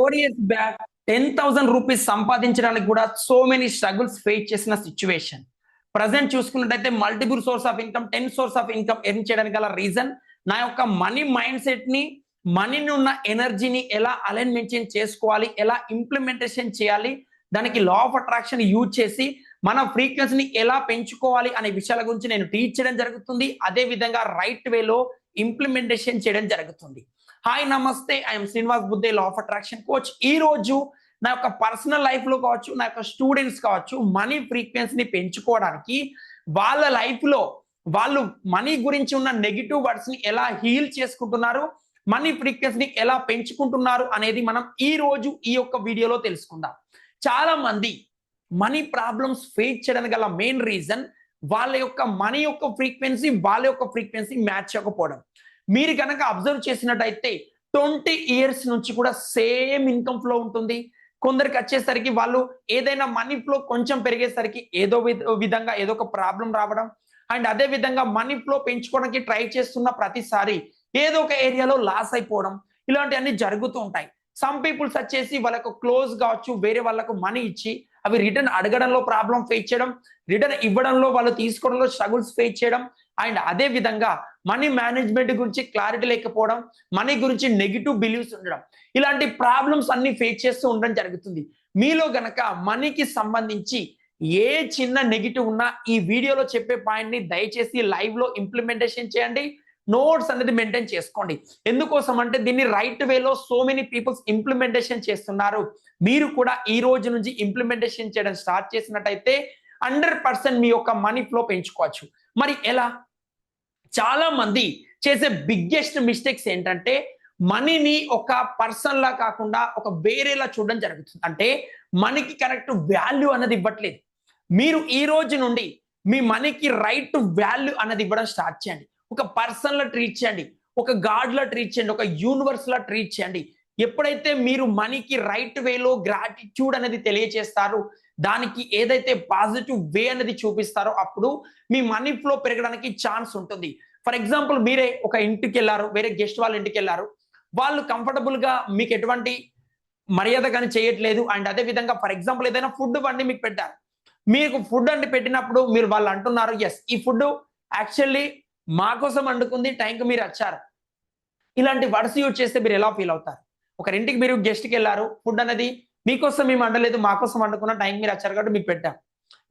Four years back ten thousand rupees సంపాదించడానికి కూడా so many struggles face చేసిన situation present చూసుకున్నట్టయితే multiple source of income ten source of income earn చేయడానికి గల reason నా యొక్క మనీ మైండ్ సెట్ని మనీని ఉన్న ఎనర్జీని ఎలా అలైన్మెంట్ చేసుకోవాలి ఎలా ఇంప్లిమెంటేషన్ చేయాలి దానికి లా ఆఫ్ అట్రాక్షన్ యూజ్ చేసి మన ఫ్రీక్వెన్సీని ఎలా పెంచుకోవాలి అనే విషయాల గురించి నేను టీచ్ చేయడం జరుగుతుంది. అదే విధంగా రైట్ వేలో ఇంప్లిమెంటేషన్ చేయడం జరుగుతుంది. హాయ్ నమస్తే. ఐఎమ్ శ్రీనివాస్ బుద్ధే లా ఆఫ్ అట్రాక్షన్ కోచ్ ఈ రోజు నా యొక్క పర్సనల్ లైఫ్లో కావచ్చు నా యొక్క స్టూడెంట్స్ కావచ్చు మనీ ఫ్రీక్వెన్సీని పెంచుకోవడానికి వాళ్ళ లైఫ్లో వాళ్ళు మనీ గురించి ఉన్న నెగిటివ్ వర్డ్స్ని ఎలా హీల్ చేసుకుంటున్నారు మనీ ఫ్రీక్వెన్సీని ఎలా పెంచుకుంటున్నారు అనేది మనం ఈ రోజు ఈ యొక్క వీడియోలో తెలుసుకుందాం. చాలా మంది మనీ ప్రాబ్లమ్స్ ఫేస్ చేయడానికి గల మెయిన్ రీజన్ వాళ్ళ యొక్క మనీ యొక్క ఫ్రీక్వెన్సీ వాళ్ళ యొక్క ఫ్రీక్వెన్సీ మ్యాచ్ అవ్వకపోవడం మీరు కనుక అబ్జర్వ్ చేసినట్టయితే ట్వంటీ ఇయర్స్ నుంచి కూడా సేమ్ ఇన్కమ్ ఫ్లో ఉంటుంది. కొందరికి వచ్చేసరికి వాళ్ళు ఏదైనా మనీ ఫ్లో కొంచెం పెరిగేసరికి ఏదో విధంగా ఏదో ఒక ప్రాబ్లం రావడం. అండ్ అదే విధంగా మనీ ఫ్లో పెంచుకోవడానికి ట్రై చేస్తున్న ప్రతిసారి ఏదో ఒక ఏరియాలో లాస్ అయిపోవడం. ఇలాంటివన్నీ జరుగుతూ ఉంటాయి. సమ్ పీపుల్స్ వచ్చేసి వాళ్ళకు క్లోజ్ కావచ్చు వేరే వాళ్ళకు మనీ ఇచ్చి అవి రిటర్న్ అడగడంలో ప్రాబ్లం ఫేస్ చేయడం రిటర్న్ ఇవ్వడంలో వాళ్ళు తీసుకోవడంలో స్ట్రగుల్స్ ఫేస్ చేయడం అండ్ అదే విధంగా మనీ మేనేజ్మెంట్ గురించి క్లారిటీ లేకపోవడం మనీ గురించి నెగిటివ్ బిలీవ్స్ ఉండడం ఇలాంటి ప్రాబ్లమ్స్ అన్ని ఫేస్ చేస్తూ ఉండడం జరుగుతుంది. మీలో గనక మనీకి సంబంధించి ఏ చిన్న నెగిటివ్ ఉన్నా ఈ వీడియోలో చెప్పే పాయింట్ని దయచేసి లైవ్లో ఇంప్లిమెంటేషన్ చేయండి. నోట్స్ అనేది మెయింటైన్ చేసుకోండి. ఎందుకోసం అంటే దీన్ని రైట్ వేలో సో మెనీ పీపుల్స్ ఇంప్లిమెంటేషన్ చేస్తున్నారు. మీరు కూడా ఈ రోజు నుంచి ఇంప్లిమెంటేషన్ చేయడం స్టార్ట్ చేసినట్టయితే హండ్రెడ్ పర్సెంట్ మీ యొక్క మనీ ఫ్లో పెంచుకోవచ్చు. మరి ఎలా? చాలా మంది చేసే బిగ్గెస్ట్ మిస్టేక్స్ ఏంటంటే మనీని ఒక పర్సన్ లా కాకుండా ఒక వేరేలా చూడడం జరుగుతుంది. అంటే మనీకి కరెక్ట్ వాల్యూ అన్నది ఇవ్వట్లేదు. మీరు ఈ రోజు నుండి మీ మనీకి రైట్ వాల్యూ అన్నది ఇవ్వడం స్టార్ట్ చేయండి. ఒక పర్సన్ లా ట్రీట్ చేయండి. ఒక గాడ్ లా ట్రీట్ చేయండి. ఒక యూనివర్స్ లా ట్రీట్ చేయండి. ఎప్పుడైతే మీరు మనీకి రైట్ వేలో గ్రాటిట్యూడ్ అనేది తెలియజేస్తారో దానికి ఏదైతే పాజిటివ్ వే అనేది చూపిస్తారో అప్పుడు మీ మనీ ఫ్లో పెరగడానికి ఛాన్స్ ఉంటుంది. ఫర్ ఎగ్జాంపుల్ మీరే ఒక ఇంటికి వెళ్ళారు వేరే గెస్ట్ వాళ్ళ ఇంటికి వెళ్ళారు. వాళ్ళు కంఫర్టబుల్గా మీకు ఎటువంటి మర్యాద కానీ చేయట్లేదు. అండ్ అదే విధంగా ఫర్ ఎగ్జాంపుల్ ఏదైనా ఫుడ్ వండి మీకు పెట్టారు. మీకు ఫుడ్ అండి పెట్టినప్పుడు మీరు వాళ్ళు అంటున్నారు ఎస్ ఈ ఫుడ్ యాక్చువల్లీ మా కోసం వండుకుంది టైంకి మీరు వచ్చారు. ఇలాంటి వర్డ్స్ యూజ్ చేస్తే మీరు ఎలా ఫీల్ అవుతారు? ఒకరింటికి మీరు గెస్ట్కి వెళ్ళారు ఫుడ్ అనేది మీకోసం మేము వండలేదు మా కోసం వండుకున్న టైం మీరు వచ్చారు కాబట్టి మీకు పెట్టాం.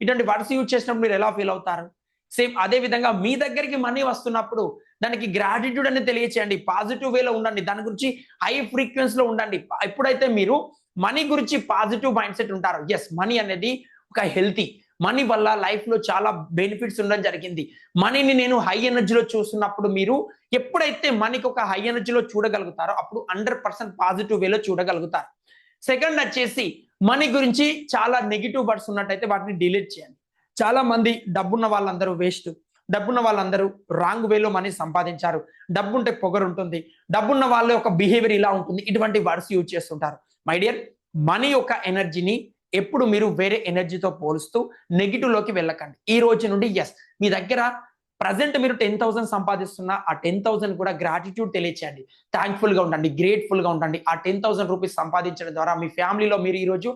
ఇటువంటి వర్డ్స్ యూజ్ చేసినప్పుడు మీరు ఎలా ఫీల్ అవుతారు? సేమ్ అదే విధంగా మీ దగ్గరికి మనీ వస్తున్నప్పుడు దానికి గ్రాటిట్యూడ్ అనేది తెలియచేయండి. పాజిటివ్ వేలో ఉండండి. దాని గురించి హై ఫ్రీక్వెన్సీలో ఉండండి. ఎప్పుడైతే మీరు మనీ గురించి పాజిటివ్ మైండ్ సెట్ ఉంటారు ఎస్ మనీ అనేది ఒక హెల్తీ మనీ వల్ల లైఫ్లో చాలా బెనిఫిట్స్ ఉండడం జరిగింది. మనీని నేను హై ఎనర్జీలో చూస్తున్నప్పుడు మీరు ఎప్పుడైతే మనీకి ఒక హై ఎనర్జీలో చూడగలుగుతారో అప్పుడు హండ్రెడ్ పర్సెంట్ పాజిటివ్ వేలో చూడగలుగుతారు. సెకండ్ వచ్చేసి మనీ గురించి చాలా నెగిటివ్ వర్డ్స్ ఉన్నట్టయితే వాటిని డిలీట్ చేయండి. చాలా మంది డబ్బున్న వాళ్ళందరూ వేస్ట్ డబ్బున్న వాళ్ళందరూ రాంగ్ వేలో మనీ సంపాదించారు. డబ్బు ఉంటే పొగరు ఉంటుంది. డబ్బున్న వాళ్ళ యొక్క బిహేవియర్ ఇలా ఉంటుంది. ఇటువంటి వర్డ్స్ యూజ్ చేస్తుంటారు. మై డియర్ మనీ యొక్క ఎనర్జీని ఎప్పుడు మీరు వేరే ఎనర్జీతో పోలుస్తూ నెగిటివ్లోకి వెళ్ళకండి. ఈ రోజు నుండి ఎస్ మీ దగ్గర ప్రజెంట్ మీరు టెన్ థౌసండ్ సంపాదిస్తున్న ఆ టెన్ థౌసండ్ కూడా గ్రాటిట్యూడ్ తెలియచేయండి. థ్యాంక్ఫుల్గా ఉండండి గ్రేట్ఫుల్గా ఉండండి. ఆ టెన్ థౌసండ్ రూపీస్ సంపాదించడం ద్వారా మీ ఫ్యామిలీలో మీరు ఈరోజు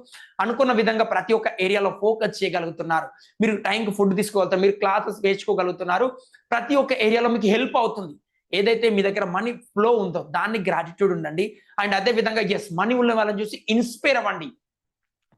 అనుకున్న విధంగా ప్రతి ఒక్క ఏరియాలో ఫోకస్ చేయగలుగుతున్నారు. మీరు టైంకి ఫుడ్ తీసుకోగలుగుతారు మీరు క్లాసెస్ వేసుకోగలుగుతున్నారు. ప్రతి ఒక్క ఏరియాలో మీకు హెల్ప్ అవుతుంది. ఏదైతే మీ దగ్గర మనీ ఫ్లో ఉందో దాన్ని గ్రాటిట్యూడ్ ఉండండి. అండ్ అదే విధంగా ఎస్ మనీ ఉన్న వాళ్ళని చూసి ఇన్స్పైర్ అవ్వండి.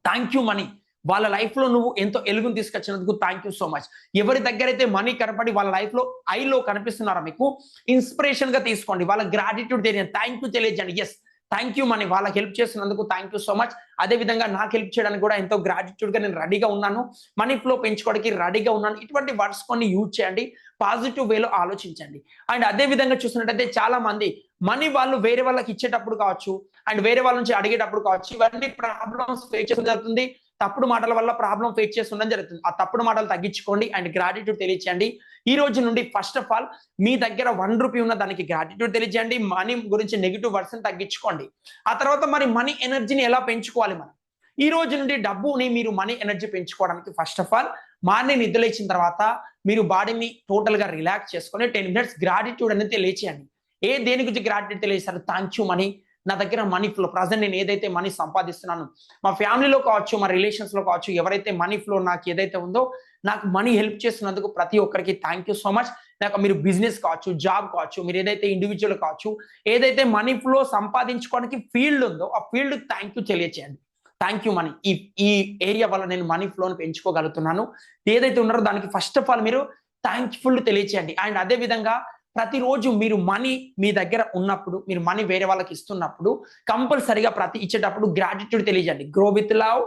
థ్యాంక్ యూ మనీ వాళ్ళ లైఫ్లో నువ్వు ఎంతో ఎలుగును తీసుకొచ్చినందుకు థ్యాంక్ యూ సో మచ్ ఎవరి దగ్గర అయితే మనీ కనపడి వాళ్ళ లైఫ్లో ఐలో కనిపిస్తున్నారో మీకు ఇన్స్పిరేషన్గా తీసుకోండి. వాళ్ళ గ్రాటిట్యూడ్ తెలియదు థ్యాంక్ యూ తెలియజండి ఎస్ థ్యాంక్ యూ మనీ వాళ్ళకి హెల్ప్ చేస్తున్నందుకు థ్యాంక్ యూ సో మచ్ అదే విధంగా నాకు హెల్ప్ చేయడానికి కూడా ఎంతో గ్రాటిట్యూడ్గా నేను రెడీగా ఉన్నాను. మనీ ఫ్లో పెంచుకోవడానికి రెడీగా ఉన్నాను. ఇటువంటి వర్డ్స్ కొన్ని యూజ్ చేయండి. పాజిటివ్ వేలో ఆలోచించండి. అండ్ అదే విధంగా చూసినట్టయితే చాలా మంది మనీ వాళ్ళు వేరే వాళ్ళకి ఇచ్చేటప్పుడు కావచ్చు అండ్ వేరే వాళ్ళ నుంచి అడిగేటప్పుడు కావచ్చు ఇవన్నీ ప్రాబ్లమ్స్ ఫేస్ చేయడం జరుగుతుంది తప్పుడు మాటల వల్ల ప్రాబ్లం ఫేస్ చేస్తుండడం జరుగుతుంది. ఆ తప్పుడు మాటలు తగ్గించుకోండి అండ్ గ్రాటిట్యూడ్ తెలియచేయండి. ఈ రోజు నుండి ఫస్ట్ ఆఫ్ ఆల్ మీ దగ్గర వన్ రూపీ ఉన్న దానికి గ్రాటిట్యూడ్ తెలియజేయండి మనీ గురించి నెగిటివ్ వర్షన్ తగ్గించుకోండి. ఆ తర్వాత మరి మనీ ఎనర్జీని ఎలా పెంచుకోవాలి మనం? ఈ రోజు నుండి డబ్బుని మీరు మనీ ఎనర్జీ పెంచుకోవడానికి ఫస్ట్ ఆఫ్ ఆల్ మార్నింగ్ నిద్రలేచిన తర్వాత మీరు బాడీని టోటల్గా రిలాక్స్ చేసుకొని టెన్ మినిట్స్ గ్రాటిట్యూడ్ అనేది తెలియచేయండి. ఏ దేని గురించి గ్రాటిట్యూడ్ తెలియజేస్తారు థ్యాంక్ యూ మనీ నా దగ్గర మనీ ఫ్లో ప్రజెంట్ నేను ఏదైతే మనీ సంపాదిస్తున్నాను మా ఫ్యామిలీలో కావచ్చు మా రిలేషన్స్లో కావచ్చు ఎవరైతే మనీ ఫ్లో నాకు ఏదైతే ఉందో నాకు మనీ హెల్ప్ చేస్తున్నందుకు ప్రతి ఒక్కరికి థ్యాంక్ యూ సో మచ్ నాకు మీరు బిజినెస్ కావచ్చు జాబ్ కావచ్చు మీరు ఏదైతే ఇండివిజువల్ కావచ్చు ఏదైతే మనీ ఫ్లో సంపాదించుకోవడానికి ఫీల్డ్ ఉందో ఆ ఫీల్డ్ థ్యాంక్ యూ తెలియచేయండి. థ్యాంక్ యూ మనీ ఈ ఈ ఏరియా వల్ల నేను మనీ ఫ్లోని పెంచుకోగలుగుతున్నాను. ఏదైతే ఉన్నారో దానికి ఫస్ట్ ఆఫ్ ఆల్ మీరు థ్యాంక్ఫుల్ తెలియచేయండి. అండ్ అదే విధంగా ప్రతిరోజు మీరు మనీ మీ దగ్గర ఉన్నప్పుడు మీరు మనీ వేరే వాళ్ళకి ఇస్తున్నప్పుడు కంపల్సరిగా ప్రతి ఇచ్చేటప్పుడు గ్రాటిట్యూడ్ తెలియజేయండి. Grow with love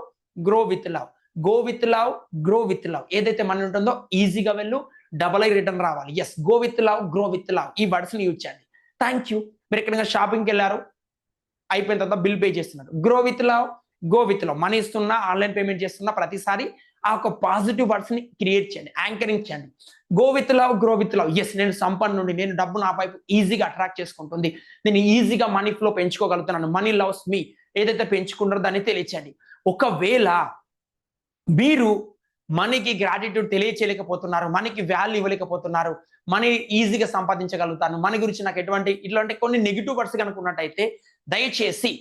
grow with love go with love grow with love ఏదైతే మనీ ఉంటుందో ఈజీగా వెళ్ళు డబల్ ఐ రిటర్న్ రావాలి. Yes go with love grow with love ఈ వర్డ్స్ని యూజ్ చేయండి. థ్యాంక్ యూ మీరు ఎక్కడైనా షాపింగ్కి వెళ్ళారు అయిపోయిన తర్వాత బిల్ పే చేస్తున్నారు. Grow with love go with love money ఇస్తున్నా ఆన్లైన్ పేమెంట్ చేస్తున్నా ప్రతిసారి ఆ ఒక పాజిటివ్ వర్డ్స్ని క్రియేట్ చేయండి యాంకరింగ్ చేయండి. Go with love grow with love yes నేను సంపన్నుండి నేను డబ్బు నా వైపు ఈజీగా అట్రాక్ట్ చేసుకుంటుంది. నేను ఈజీగా మనీ ఫ్లో పెంచుకోగలుగుతున్నాను. మనీ లవ్స్ మీ ఏదైతే పెంచుకుంటారో దాన్ని తెలియచేయండి. ఒకవేళ మీరు మనీకి గ్రాటిట్యూడ్ తెలియచేయలేకపోతున్నారు మనకి వాల్యూ ఇవ్వలేకపోతున్నారు మనీ ఈజీగా సంపాదించగలుగుతాను మనీ గురించి నాకు ఎటువంటి ఇట్లాంటి కొన్ని నెగిటివ్ వర్డ్స్ కనుకున్నట్టయితే దయచేసి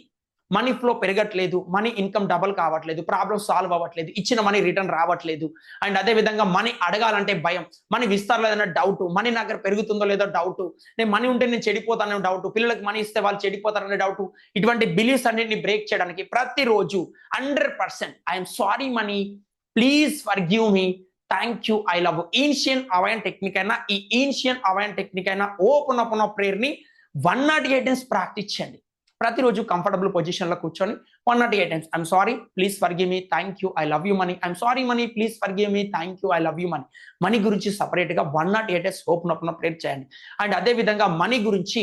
మనీ ఫ్లో పెరగట్లేదు మనీ ఇన్కమ్ డబల్ కావట్లేదు ప్రాబ్లమ్ సాల్వ్ అవ్వట్లేదు ఇచ్చిన మనీ రిటర్న్ రావట్లేదు. అండ్ అదే విధంగా మనీ అడగాలంటే భయం. మనీ విస్తారలేదన్న డౌట్ మనీ నా దగ్గర పెరుగుతుందో లేదో డౌట్ నేను మనీ ఉంటే నేను చెడిపోతాననే డౌట్ పిల్లలకు మనీ ఇస్తే వాళ్ళు చెడిపోతారనే డౌట్ ఇటువంటి బిలీఫ్స్ అన్నింటిని బ్రేక్ చేయడానికి ప్రతిరోజు hundred percent I'm sorry money please forgive me thank you I love ఈన్షియన్ అవయన్ technique అయినా ఈ ఈన్షియన్ అవయన్ టెక్నిక్ అయినా open up ప్రేయర్ని one naught eight days practice చేయండి. ప్రతిరోజు కంఫర్టబుల్ పొజిషన్లో కూర్చొని one naught eight times I'm sorry please forgive me thank you I love you money I'm sorry money please forgive me thank you I love you money money గురించి సపరేట్గా one naught eight times open open prayer చేయండి. And అదే విధంగా money గురించి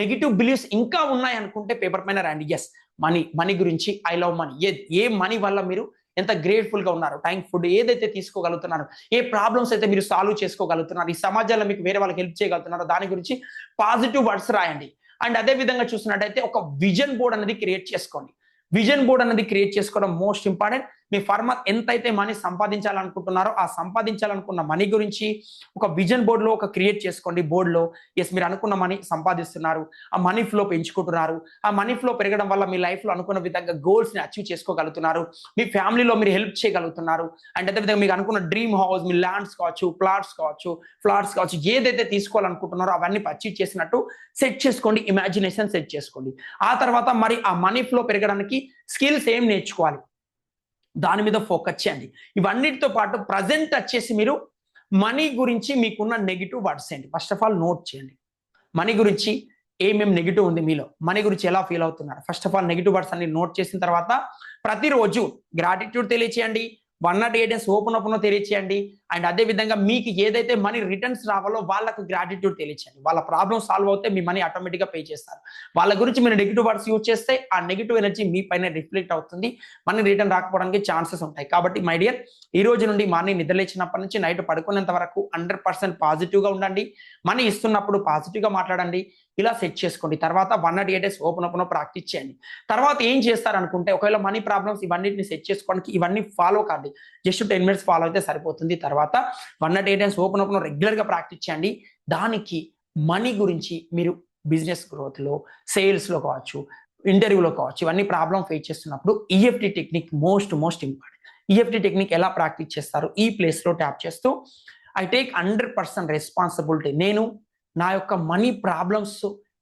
negative believes ఇంకా ఉన్నాయి అనుకుంటే paper పైన రండి ఎస్ మనీ మనీ గురించి ఐ లవ్ మనీ ఏ ఏ మనీ వల్ల మీరు ఎంత గ్రేట్ఫుల్గా ఉన్నారు? టైం ఫుడ్ ఏదైతే తీసుకోగలుగుతున్నారు? ఏ ప్రాబ్లమ్స్ అయితే మీరు సాల్వ్ చేసుకోగలుగుతున్నారు? ఈ సమాజంలో మీకు వేరే వాళ్ళకి హెల్ప్ చేయగలుగుతున్నారో దాని గురించి పాజిటివ్ వర్డ్స్ రాయండి. అండ్ అదే విధంగా చూసినట్టయితే ఒక విజన్ బోర్డ్ అనేది క్రియేట్ చేసుకోండి. విజన్ బోర్డ్ అనేది క్రియేట్ చేసుకోవడం మోస్ట్ ఇంపార్టెంట్. మీ ఫర్మర్ ఎంతైతే మనీ సంపాదించాలనుకుంటున్నారో ఆ సంపాదించాలనుకున్న మనీ గురించి ఒక విజన్ బోర్డులో ఒక క్రియేట్ చేసుకోండి. బోర్డులో ఎస్ మీరు అనుకున్న మనీ సంపాదిస్తున్నారు. ఆ మనీ ఫ్లో పెంచుకుంటున్నారు. ఆ మనీ ఫ్లో పెరగడం వల్ల మీ లైఫ్లో అనుకున్న విధంగా గోల్స్ని అచీవ్ చేసుకోగలుగుతున్నారు. మీ ఫ్యామిలీలో మీరు హెల్ప్ చేయగలుగుతున్నారు. అండ్ అదేవిధంగా మీకు అనుకున్న డ్రీమ్ హౌస్ మీ ల్యాండ్స్ కావచ్చు ప్లాట్స్ కావచ్చు ఫ్లాట్స్ కావచ్చు ఏదైతే తీసుకోవాలనుకుంటున్నారో అవన్నీ అచీవ్ చేసినట్టు సెట్ చేసుకోండి. ఇమాజినేషన్ సెట్ చేసుకోండి. ఆ తర్వాత మరి ఆ మనీ ఫ్లో పెరగడానికి స్కిల్స్ ఏం నేర్చుకోవాలి? దాని మీద ఫోకస్ చేయండి. ఇవన్నిటితో పాటు ప్రజెంట్ వచ్చేసి మీరు మనీ గురించి మీకున్న నెగిటివ్ వర్డ్స్ ఏంటి? ఫస్ట్ ఆఫ్ ఆల్ నోట్ చేయండి. మనీ గురించి ఏమేం నెగిటివ్ ఉంది మీలో? మనీ గురించి ఎలా ఫీల్ అవుతున్నారు? First of all negative words అన్ని నోట్ చేసిన తర్వాత ప్రతిరోజు గ్రాటిట్యూడ్ తెలియచేయండి. One naught eight days open open తెలియచేయండి. అండ్ అదే విధంగా మీకు ఏదైతే మనీ రిటర్న్స్ రావాలో వాళ్ళకు గ్రాటిట్యూడ్ తెలియచండి వాళ్ళ ప్రాబ్లమ్ సాల్వ్ అవుతే మీ మనీ ఆటోమేటిక్గా పే చేస్తారు. వాళ్ళ గురించి మీరు నెగిటివ్ వర్డ్స్ యూజ్ చేస్తే ఆ నెగిటివ్ ఎనర్జీ మీ పైన రిఫ్లెక్ట్ అవుతుంది. మనీ రిటర్న్ రాకపోవడానికి ఛాన్సెస్ ఉంటాయి. కాబట్టి మై డియర్ ఈ రోజు నుండి మనీ నిద్రలేచినప్పటి నుంచి నైట్ పడుకునేంత వరకు హండ్రెడ్ పర్సెంట్ పాజిటివ్గా ఉండండి. మనీ ఇస్తున్నప్పుడు పాజిటివ్గా మాట్లాడండి. ఇలా సెట్ చేసుకోండి. తర్వాత one naught eight days open open practice చేయండి. తర్వాత ఏం చేస్తారు అనుకుంటే ఒకవేళ మనీ ప్రాబ్లమ్స్ ఇవన్నిటిని సెట్ చేసుకోవడానికి ఇవన్నీ ఫాలో కాండి. జస్ట్ టెన్ మినిట్స్ ఫాలో అయితే సరిపోతుంది. తర్వాత తర్వాత one naught eight days open open రెగ్యులర్గా ప్రాక్టీస్ చేయండి. దానికి మనీ గురించి మీరు బిజినెస్ గ్రోత్లో సేల్స్లో కావచ్చు ఇంటర్వ్యూలో కావచ్చు ఇవన్నీ ప్రాబ్లం ఫేస్ చేస్తున్నప్పుడు EFT technique most most important. EFT technique ఎలా ప్రాక్టీస్ చేస్తారు? ఈ ప్లేస్లో ట్యాప్ చేస్తూ I take hundred percent responsibility. నేను నా యొక్క మనీ ప్రాబ్లమ్స్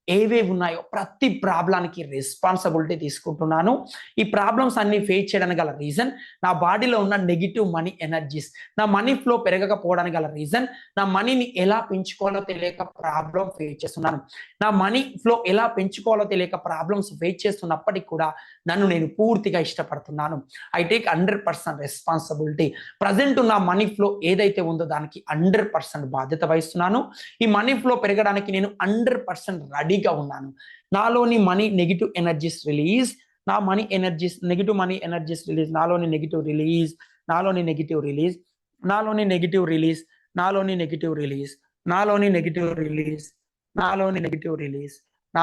ఏవేవి ఉన్నాయో ప్రతి ప్రాబ్లానికి రెస్పాన్సిబిలిటీ తీసుకుంటున్నాను. ఈ ప్రాబ్లమ్స్ అన్ని ఫేస్ చేయడానికి గల రీజన్ నా బాడీలో ఉన్న నెగిటివ్ మనీ ఎనర్జీస్ నా మనీ ఫ్లో పెరగకపోవడానికి గల రీజన్ నా మనీని ఎలా పెంచుకోవాలో తెలియక ప్రాబ్లం ఫేస్ చేస్తున్నాను. నా మనీ ఫ్లో ఎలా పెంచుకోవాలో తెలియక ప్రాబ్లమ్స్ ఫేస్ చేస్తున్నప్పటికీ కూడా నన్ను నేను పూర్తిగా ఇష్టపడుతున్నాను. I take hundred percent responsibility present నా మనీ ఫ్లో ఏదైతే ఉందో దానికి హండ్రెడ్ పర్సెంట్ బాధ్యత వహిస్తున్నాను. ఈ మనీ ఫ్లో పెరగడానికి నేను హండ్రెడ్ పర్సెంట్ రెడీ రెడీగా ఉన్నాను నాలోని మనీ నెగిటివ్ ఎనర్జీస్ రిలీజ్ నా money energies negative money energies release నాలోని నెగిటివ్ రిలీజ్ నాలోని నెగిటివ్ రిలీజ్ నాలోని నెగిటివ్ రిలీజ్ నాలోని నెగిటివ్ రిలీజ్ నాలోని నెగిటివ్ రిలీజ్ నాలోని నెగిటివ్ రిలీజ్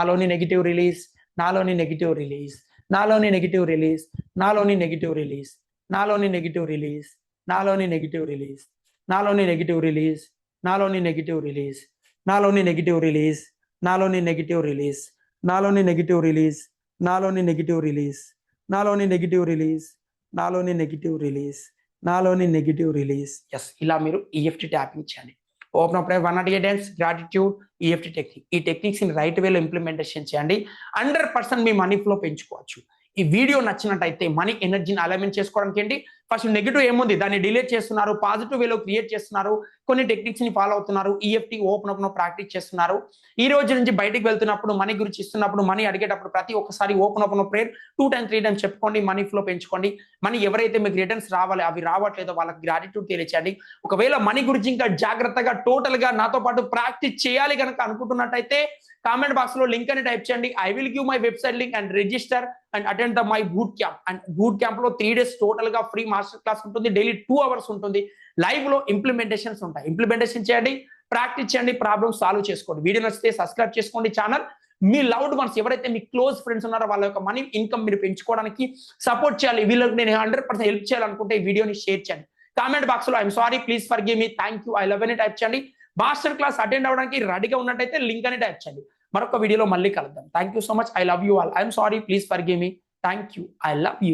నాలోని నెగిటివ్ రిలీజ్ నాలోని నెగిటివ్ రిలీజ్ నాలోని నెగిటివ్ రిలీజ్ నాలోని నెగిటివ్ రిలీజ్ నాలోని నెగిటివ్ రిలీజ్ నాలోని నెగిటివ్ రిలీజ్ నాలోని నెగిటివ్ రిలీజ్ నాలోని నెగిటివ్ రిలీజ్ నాలోని నెగిటివ్ రిలీజ్ నాలోని నెగిటివ్ రిలీజ్ నాలోని నెగిటివ్ రిలీజ్ నాలోని నెగిటివ్ రిలీజ్ నాలోని నెగిటివ్ రిలీజ్ నాలోని నెగిటివ్ రిలీజ్ నాలోని నెగిటివ్ రిలీజ్ ఎస్ ఇలా మీరు ఈఎఫ్టీ ట్యాప్ని చేయండి open up one naught eight times gratitude EFT technique ఈ టెక్నిక్స్ని రైట్ వేలో ఇంప్లిమెంటేషన్ చేయండి. హండ్రెడ్ పర్సెంట్ మీ మనీ ఫ్లో పెంచుకోవచ్చు. ఈ వీడియో నచ్చినట్టయితే మనీ ఎనర్జీని అలైన్మెంట్ చేసుకోవడానికి ఏంటి? ఫస్ట్ నెగిటివ్ ఏముంది? దాన్ని డిలీట్ చేస్తున్నారు పాజిటివ్ వేలో క్రియేట్ చేస్తున్నారు కొన్ని టెక్నిక్స్ని ఫాలో అవుతున్నారు EFT EFT open up practice చేస్తున్నారు. ఈ రోజు నుంచి బయటికి వెళ్తున్నప్పుడు మనీ గురించి ఇస్తున్నప్పుడు మనీ అడిగేటప్పుడు ప్రతి ఒక్కసారి open open prayer two time three times చెప్పుకోండి మనీ ఫ్లో పెంచుకోండి. మనీ ఎవరైతే మీకు రిటర్న్స్ రావాలి అవి రావట్లేదో వాళ్ళకి గ్రాటిట్యూడ్ తెలియచేయండి. ఒకవేళ మనీ గురించి ఇంకా జాగ్రత్తగా టోటల్గా నాతో పాటు ప్రాక్టీస్ చేయాలి కనుక అనుకుంటున్నట్టయితే కామెంట్ బాక్స్లో లింక్ అని టైప్ చేయండి. I will give my website link and register and attend the my boot camp and boot క్యాంప్లో త్రీ డేస్ టోటల్గా ఫ్రీ మాస్టర్ క్లాస్ ఉంటుంది డైలీ టూ అవర్స్ ఉంటుంది. లైవ్లో ఇంప్లిమెంటేషన్స్ ఉంటాయి. ఇంప్లిమెంటేషన్ చేయండి ప్రాక్టీస్ చేయండి ప్రాబ్లమ్ సాల్వ్ చేసుకోండి. వీడియో నచ్చితే సబ్స్క్రైబ్ చేసుకోండి ఛానల్ మీ లవ్డ్ వన్స్ ఎవరైతే మీ క్లోజ్ ఫ్రెండ్స్ ఉన్నారో వాళ్ళ యొక్క మనీ ఇన్కమ్ మీరు పెంచుకోవడానికి సపోర్ట్ చేయాలి. వీళ్ళకి నేను హండ్రెడ్ పర్సెంట్ హెల్ప్ చేయాలనుకుంటే ఈ వీడియోని షేర్ చేయండి. కామెంట్ బాక్స్లో I'm sorry please forgive me thank you I love అని టైప్ చేయండి. మాస్టర్ క్లాస్ అటెండ్ అవ్వడానికి రెడీగా ఉన్నట్టయితే లింక్ అని టైప్ చేయండి. మరొక వీడియోలో మళ్ళీ కలుద్దాం. Thank you so much I love you all I'm sorry please forgive me thank you I love you